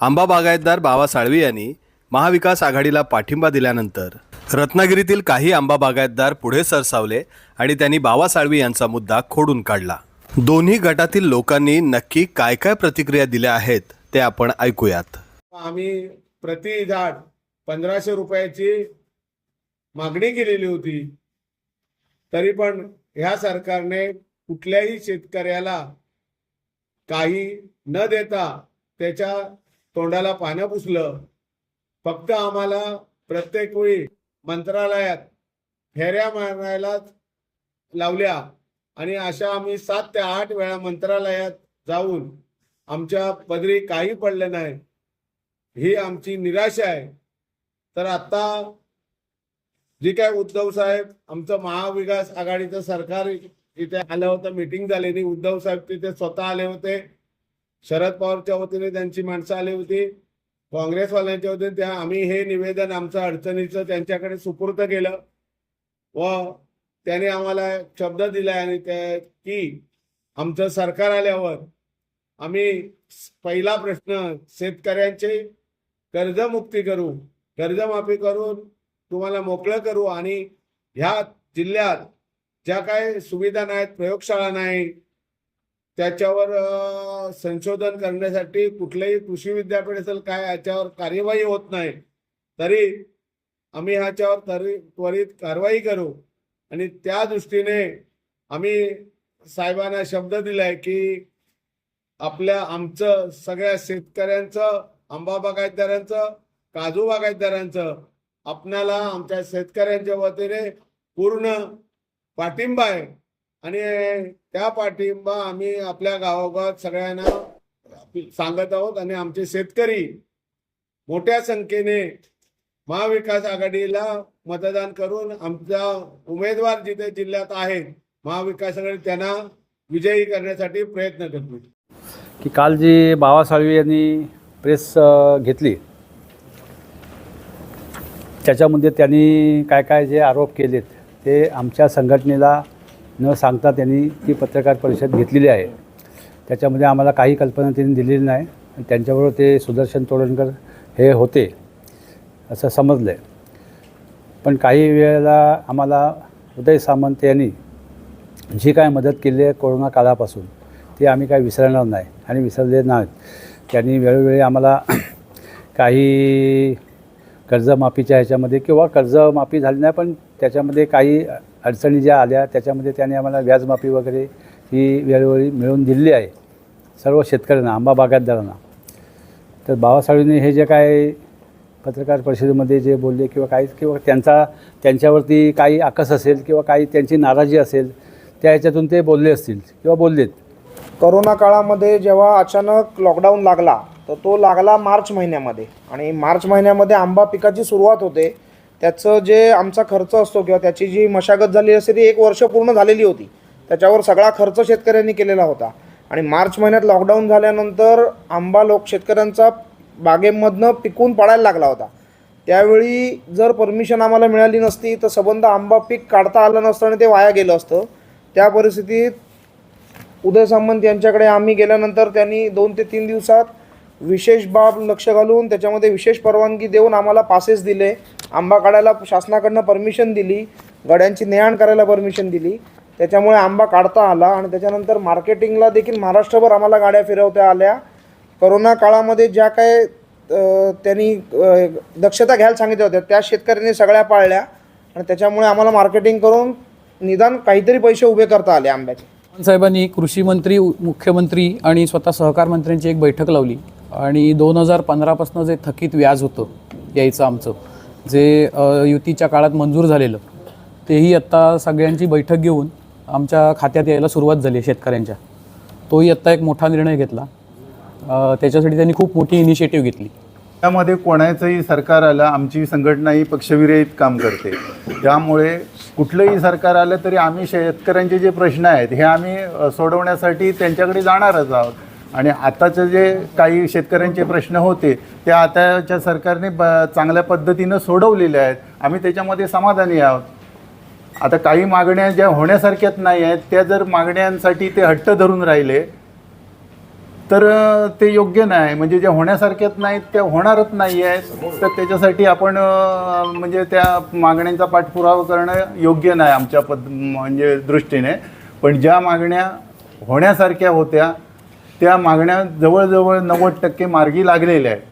आंबा बागायतदार बाबा साळवी यांनी महाविकास आघाडीला पाठिंबा दिल्यानंतर रत्नागिरीतील काही आंबा बागायतदार पुढे सरसावले आणि त्यांनी बाबा साळवी यांचा मुद्दा खोडून काढला. दोन्ही गटातील लोकांनी नक्की काय काय प्रतिक्रिया दिल्या आहेत ते आपण ऐकूयात. आम्ही प्रति झाड पंधराशे रुपयाची मागणी केलेली होती. तरी पण ह्या सरकारने कुठल्याही शेतकऱ्याला काही न देता त्याच्या तोंडाला पानं पुसलं. फक्त आम्हाला प्रत्येक वेळी मंत्रालयात फेऱ्या मारायला लावल्या आणि अशा आम्ही सात ते आठ वेळा मंत्रालयात जाऊन आमच्या पदरी काही पडलं नाही. ही आमची निराशा आहे. तर आता जे काय उद्धव साहेब आमचं महाविकास आघाडीचं सरकार इथे आलं होतं मीटिंग झालेली. उद्धव साहेब तिथे स्वतः आले होते. शरद पवारच्या वतीने त्यांची माणसं आली होती. काँग्रेसवाल्यांच्या वतीने त्या आम्ही हे निवेदन आमचं अडचणीचं त्यांच्याकडे सुपूर्द केलं. व त्याने आम्हाला शब्द दिला आणि त्या की आमचं सरकार आल्यावर आम्ही पहिला प्रश्न शेतकऱ्यांचे कर्जमुक्ती करू कर्जमाफी करून तुम्हाला मोकळं करू आणि ह्या जिल्ह्यात ज्या काय सुविधा नाहीत प्रयोगशाळा नाही त्याच्यावर संशोधन करण्यासाठी कुठलंही कृषी विद्यापीठ असेल काय याच्यावर कार्यवाही होत नाही. तरी आम्ही ह्याच्यावर तरी त्वरित कारवाई करू. आणि त्या दृष्टीने आम्ही साहेबांना शब्द दिलाय की आपल्या आमचं सगळ्या शेतकऱ्यांचं आंबा बागायतदारांचं काजू बागायतदारांचं आपणाला आमच्या शेतकऱ्यांच्या वतीने पूर्ण पाठिंबा आहे. आणि त्या पाठिंबा आम्ही आपल्या गावोगावात सगळ्यांना सांगत आहोत आणि आमचे शेतकरी मोठ्या संख्येने महाविकास आघाडीला मतदान करून आमचा उमेदवार जिथे जिल्ह्यात आहेत महाविकास आघाडी त्यांना विजयी करण्यासाठी प्रयत्न करतो की काल जी बावा साळवी यांनी प्रेस घेतली त्याच्यामध्ये त्यांनी काय काय जे आरोप केलेत ते आमच्या संघटनेला न सांगता त्यांनी ती पत्रकार परिषद घेतलेली आहे. त्याच्यामध्ये आम्हाला काही कल्पना त्यांनी दिलेली नाही. आणि त्यांच्याबरोबर ते सुदर्शन तोडणकर हे होते असं समजलं आहे पण काही वेळेला आम्हाला उदय सामंत यांनी जी काय मदत केली आहे कोरोना काळापासून ती आम्ही काय विसरणार नाही आणि विसरले नाहीत. त्यांनी वेळोवेळी आम्हाला काही कर्जमाफीच्या ह्याच्यामध्ये किंवा कर्जमाफी झाली नाही पण त्याच्यामध्ये काही अडचणी ज्या आल्या त्याच्यामध्ये त्याने आम्हाला व्याजमाफी वगैरे ही वेळोवेळी मिळवून दिलेली आहे. सर्व शेतकऱ्यांना आंबा बागायतदारांना. तर बाबासाहेबांनी हे जे काय पत्रकार परिषदेमध्ये जे बोलले किंवा काही किंवा त्यांचा त्यांच्यावरती काही आकस असेल किंवा काही त्यांची नाराजी असेल त्या ह्याच्यातून ते बोलले असतील किंवा बोललेत. करोना काळामध्ये जेव्हा अचानक लॉकडाऊन लागला तर तो लागला मार्च महिन्यामध्ये. आणि मार्च महिन्यामध्ये आंबा पिकाची सुरुवात होते. त्याचं जे आमचा खर्च असतो किंवा त्याची जी मशागत झाली असते ती एक वर्ष पूर्ण झालेली होती. त्याच्यावर सगळा खर्च शेतकऱ्यांनी केलेला होता. आणि मार्च महिन्यात लॉकडाऊन झाल्यानंतर आंबा लोक शेतकऱ्यांचा बागेमधनं पिकून पडायला लागला होता. त्यावेळी जर परमिशन आम्हाला मिळाली नसती तर सबंध आंबा पीक काढता आलं नसतं आणि ते वाया गेलं असतं. त्या परिस्थितीत उदय सामंत यांच्याकडे आम्ही गेल्यानंतर त्यांनी दोन ते तीन दिवसात विशेष बाब लक्ष घालून त्याच्यामध्ये विशेष परवानगी देऊन आम्हाला पासेस दिले. आंबा काढायला शासनाकडनं परमिशन दिली. गड्यांची नेहाण करायला परमिशन दिली. त्याच्यामुळे आंबा काढता आला आणि त्याच्यानंतर मार्केटिंगला देखील महाराष्ट्रभर आम्हाला गाड्या फिरवता आल्या. करोना काळामध्ये ज्या काय त्यांनी दक्षता घ्यायला सांगितल्या होत्या त्या शेतकऱ्यांनी सगळ्या पाळल्या आणि त्याच्यामुळे आम्हाला मार्केटिंग करून निदान काहीतरी पैसे उभे करता आले आंब्याचे. साहेबांनी कृषी मंत्री मुख्यमंत्री आणि स्वतः सहकार मंत्र्यांची एक बैठक लावली. आणि दोन हजार पंधरापासून जे थकीत व्याज होतं यायचं आमचं जे युतीच्या काळात मंजूर झालेलं तेही आत्ता सगळ्यांची बैठक घेऊन आमच्या खात्यात यायला सुरुवात झाली आहे शेतकऱ्यांच्या. तोही आत्ता एक मोठा निर्णय घेतला. त्याच्यासाठी त्यांनी खूप मोठी इनिशिएटिव्ह घेतली. त्यामध्ये कोणाचंही सरकार आलं आमची संघटना ही पक्षविरहित काम करते. त्यामुळे कुठलंही सरकार आलं तरी आम्ही शेतकऱ्यांचे जे प्रश्न आहेत हे आम्ही सोडवण्यासाठी त्यांच्याकडे जाणारच आहोत. आणि आताचे जे काही शेतकऱ्यांचे प्रश्न होते ते आताच्या सरकारने ब चांगल्या पद्धतीनं सोडवलेले आहेत. आम्ही त्याच्यामध्ये समाधानी आहोत. आता काही मागण्या ज्या होण्यासारख्याच नाही आहेत त्या जर मागण्यांसाठी ते हट्ट धरून राहिले तर ते योग्य नाही. म्हणजे ज्या होण्यासारख्याच नाहीत त्या होणारच नाही आहेत. तर त्याच्यासाठी आपण म्हणजे त्या मागण्यांचा पाठपुरावा करणं योग्य नाही आमच्या पद म्हणजे दृष्टीने. पण ज्या मागण्या होण्यासारख्या होत्या त्या मागण्या जवळजवळ नव्वद टक्के मार्गी लागलेल्या आहेत.